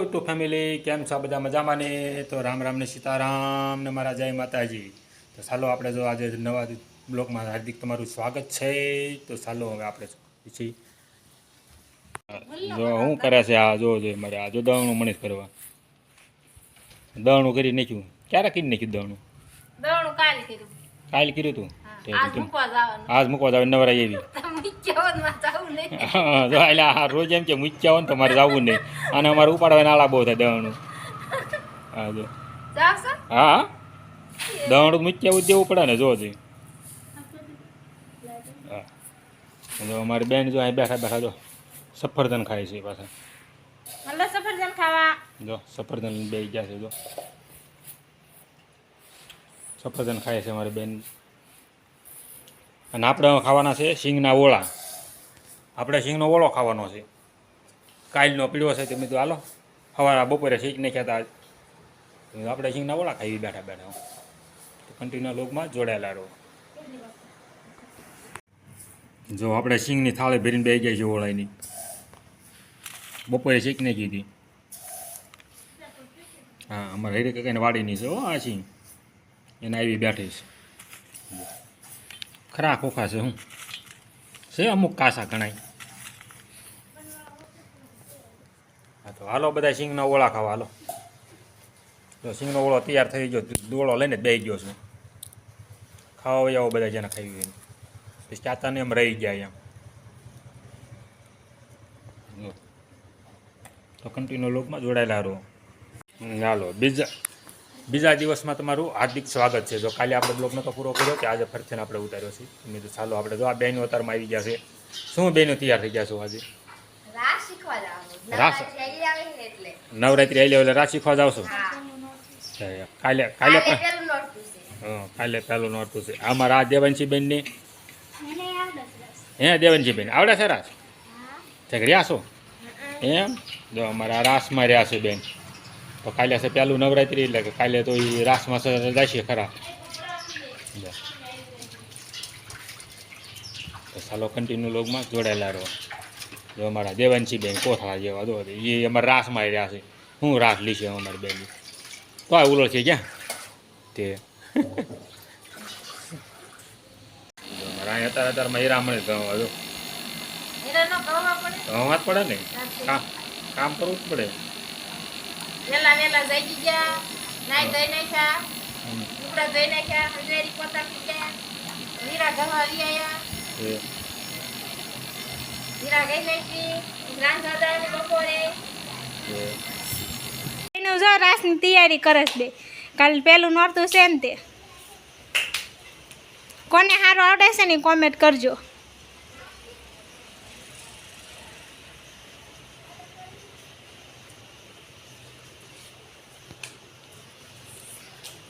YouTube family કેમ છો? બધા મજામાં ને? તો રામ રામ ને સીતારામ ને મારા જય માતાજી. તો ચાલો આપણે જો આજે નવા બ્લોગમાં હાર્દિક તમારું સ્વાગત છે. તો ચાલો હવે આપણે પછી જો શું કરે છે આ જો જો મારે આ જો દણું મણીશ કરવા દણું કરી નાખ્યું. ક્યારે કરી નાખ્યું દણું? કાલે કર્યું. કાલ કર્યું તું? તે આજ મૂકવા જવાનું. આજ મૂકવા જાવ નવરાઈ એવી જાવું જો એટલે રોજ એમ કે મૂચ્યા હોય ને તમારે મારે જવું નહીં. અને અમારે ઉપાડવા નાળા બહુ થાય દવાનું હા જો. હા હા. મૂચ્યા હોય દેવું પડે ને જો જો હા. જો અમારી બેન જો અહીં બેઠા બેઠા જો સફરજન ખાય છે પાછા. હલો સફરજન ખાવા. જો સફરજન બે ગયા છે જો. સફરજન ખાય છે અમારી બેન. અને આપણે ખાવાના છે સિંગના ઓળા. આપણે સિંગનો ઓળો ખાવાનો છે. કાલનો પીળો છે તમે તો હાલો, સવારે બપોરે શીખ નહીં ખાતા આપણે સિંગના ઓળા ખાઈ બેઠા બેઠા તો કન્ટિન્યુ લોગમાં જોડાયેલા રહો. જો આપણે સિંગની થાળી ભરીને બે ગયા છે ઓળાની બપોરે શીખ નહીં કીધી હા, અમારે હેરી કાકાની વાડીની છે હો, આ સિંગ એને આવી બેઠી છે. ખરા ખોખા છે હું. છે અમુક કાસા ઘણાય. તો હાલો બધા સિંગના ઓળા ખાવા હાલો. જો સિંગનો ઓળો તૈયાર થઈ ગયો દોળો લઈને જ બેસી ગયો છું. ખાવા હોય આવો બધા જેને ખાવી હોય. પછી ચાતાને એમ રહી ગયા એમ. તો કન્ટિન્યુ લોકમાં જોડાયેલા રહો. હાલો બીજા. બીજા દિવસમાં તમારું હાર્દિક સ્વાગત છે. જો કાલે આપણે બ્લોગ નતો પૂરો કર્યો કે આજે ફરીથી આપણે ઉતાર્યો છે. મેં તો ચાલો આપણે જો આ બહેનો અતારમાં આવી ગયા છે. શું બહેનો તૈયાર થઈ ગયા છો આજે? રાસ? નવરાત્રી આવી એટલે. નવરાત્રી આવી એટલે રાસ શીખવા જાવ છો? કાલે કાલે કાલે પણ પેલું નોરતું છે. કાલે પહેલું નોરતું છે. અમારા આ દેવનસી બેનની હે દેવનસી બેન આવડે છે રાસ રહ્યા છો? એમ? જો અમારા રાસમાં રહ્યા છે બેન. તો કાલે છે પહેલું નવરાત્રી એટલે કે કાલે તો એ રાસમાં જશે ખરા. જો. તો ચાલો કન્ટિન્યુ લોગમાં જોડાયેલા રહો. જો અમારા દેવાંશી બેન કોથળા જેવા તો એ અમારા મારી રહ્યા છે. હું રાસ લીશે અમારી બેન તો આ ઉલો છે ક્યાં? તે. જો અમારા અહીં અત્યારે અત્યારમાં હીરામણી ઘઉં જો. એનો પડે ઘઉં જ પડે ને? કામ કામ કરવું જ પડે. વેલા વેલા જઈ ગયા નાઈ ધોઈ નાખ્યા હમ. ધોઈ નાખ્યા હજેરી પોતા પીડ્યા હીરા ગવા લઈ આયા એ હીરા ગઈ નાખી રાંધવા જાય બપોરે એ એનું જો રાસની તૈયારી કરે છે બે કાલ પેલું નોરતું છે ને તે કોને સારું આવડે છે ને કોમેન્ટ કરજો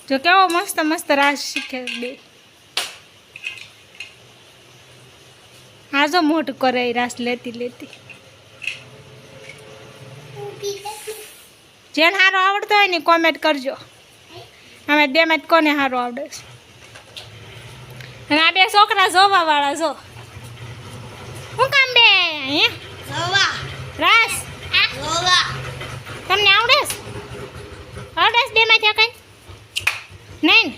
જો કેવો મસ્ત મસ્ત રાસ શીખે બે હા જો મોટું કરે રાસ લેતી લેતી. જેને સારો આવડતો હોય ને કોમેન્ટ કરજો. અમે બેમાં કોને સારો આવડે છે? અને આ બે છોકરા જોવા વાળા જો. શું કામ બે રાસ? તમને આવડે છે? આવડે છે બેમાંથી કઈ? નહીં?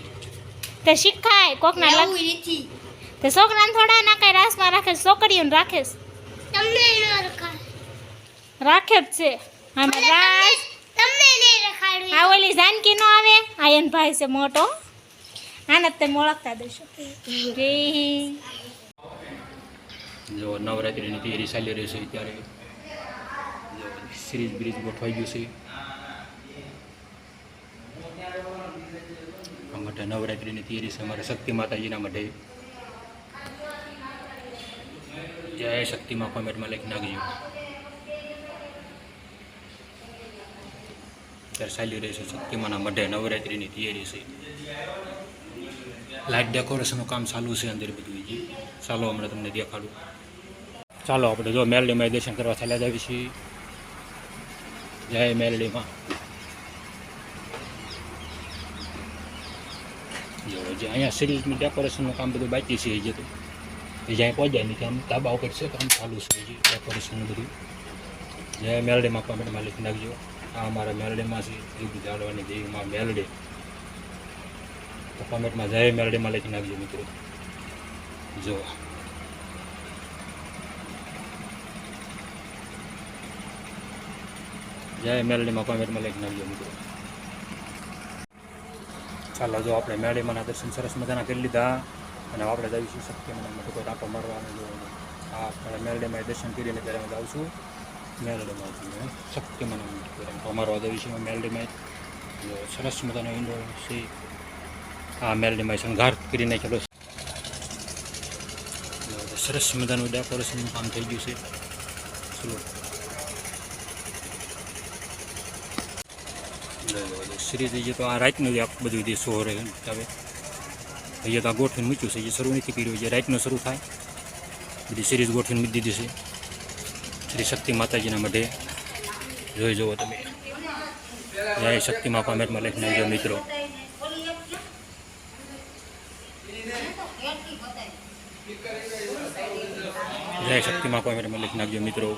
તે શીખાય કોકના લગ તે છોકરાને થોડા ના કઈ રાસમાં રાખે છોકરીઓને રાખે તમને રાખે જ છે. આમાં રાસ. આ ઓલી જાનકી નો આવે? આ એન ભાઈ છે મોટો. આને જ તમે ઓળખતા દેશો. રે જો નવરાત્રિની તૈયારી ચાલી રહી છે ત્યારે સિરીઝ બ્રિજ ગોઠવાઈ ગયું છે. માટે નવરાત્રિની તૈયારી છે અમારે શક્તિ માતાજીના માટે. જય શક્તિમાં કોમેન્ટમાં લખી નાખજો અત્યારે ચાલી રહી છે શક્તિમાના મઢે. નવરાત્રિની તૈયારી છે. લાઇટ ડેકોરેશનનું કામ ચાલુ છે અંદર બધું જી ચાલો હમણાં તમને દેખાડું. ચાલો આપણે જો મેલડીમાં દર્શન કરવા ચાલ્યા જ આવી છીએ. જય મેલડીમાં. જો અહીંયા સિરીઝનું ડેકોરેશનનું કામ બધું બાકી છે એ તો. એ જ્યાં પહોંચ્યા નહીં આમ ધાબા ઉપર છે કામ ચાલુ છે ડેકોરેશનનું બધું. જય મેલડીમાં કોમેન્ટમાં લખી નાખજો. આ અમારા મેલડીમાં છે દૂધ જાળવાની દેવીમાં મેલડી. તો કોમેન્ટમાં જય મેલડીમાં લખી નાખજો મિત્રો. જો. જય મેલડીમાં કોમેન્ટમાં લખી નાખજો મિત્રો. ચાલો, જો આપણે મેળીમાંના દર્શન સરસ મજાના કરી લીધા. અને આપણે જઈશું શક્તિ મને મોટો ટાંકો મારવાનો જો આ મેલડીમાં દર્શન કરીને ત્યારે અમે જાઉં મેલડીમાં છું શક્તિ મને ટાંકો મારવા જઈશું મેલડીમાં જો સરસ મજાનો ઈંડો છે. આ મેલડીમાં શણગાર કરી નાખેલો છે. સરસ મજાનું ડેકોરેશન કામ થઈ ગયું છે. ચલો. શ્રીજી તો આ રાતનું બધું જે શો રહે હવે અહીંયા તો આ ગોઠવીને મૂક્યું છે જે શરૂ નથી કર્યું જે રાતનો શરૂ થાય બધી સિરીઝ ગોઠવીને મૂકી દીધી છે શ્રી શક્તિ માતાજીના મઢે જોઈ જુઓ તમે. જય શક્તિ મા કોમેન્ટમાં લખી નાખજો મિત્રો. જય શક્તિ મા કોમેન્ટમાં લખી નાખજો મિત્રો.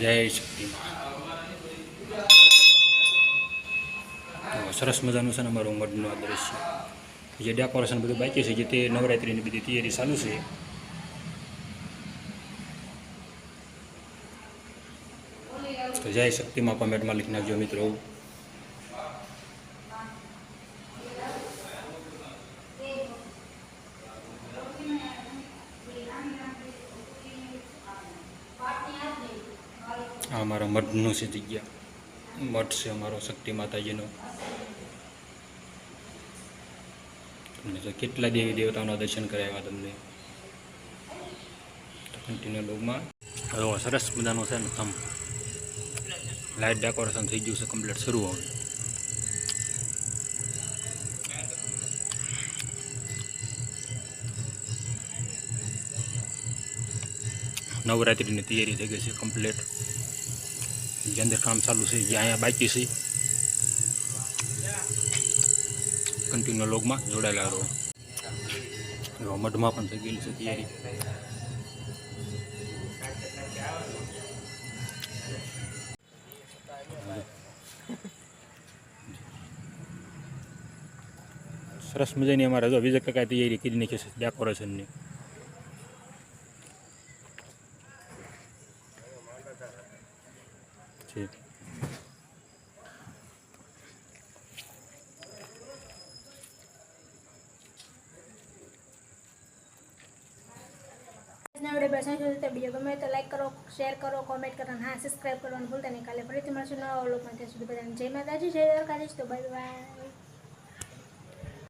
જય શક્તિ. તો સરસ મજાનું છે ને અમારું મઢનું આ દ્રશ્ય. જે ડેકોરેશન બધું બાકી છે, જે તે નવરાત્રિની બધી તૈયારી ચાલુ છે. તો જય શક્તિમાં કોમેન્ટમાં લખી નાખજો મિત્રો. આ અમારા મઠનું છે જગ્યા. મઠ છે અમારો શક્તિ માતાજીનો કેટલા દેવી દેવતાઓના દર્શન કરાવ્યા તમને? તો કન્ટિન્યુ લોગમાં સરસ મજાનું છે ને તમ લાઇટ ડેકોરેશન થઈ ગયું છે કમ્પ્લીટ શરૂ હવે. નવરાત્રિની તૈયારી થઈ ગઈ છે કમ્પ્લીટ જે અંદર કામ ચાલુ છે, જે અહીંયા બાકી છે. કન્ટિન્યુ લોગમાં જોડાયેલા રહો. મઢમાં પણ થઈ ગયેલી છે તૈયારી. સરસ મજાની અમારે જો વિજય કાકા તૈયારી કરી નાખી છે ડેકોરેશનની છે આજના વીડિયો પસંદ આવ્યો તો ગમે તો લાઈક કરો શેર કરો કોમેન્ટ કરો હા સબસ્ક્રાઈબ કરવાનું ભૂલતા નહીં. કાલે ફરીથી મળશું નવા અવલોકન ત્યાં સુધી બધાને જય માતાજી, જય દ્વારકાધીશ. તો બાય બાય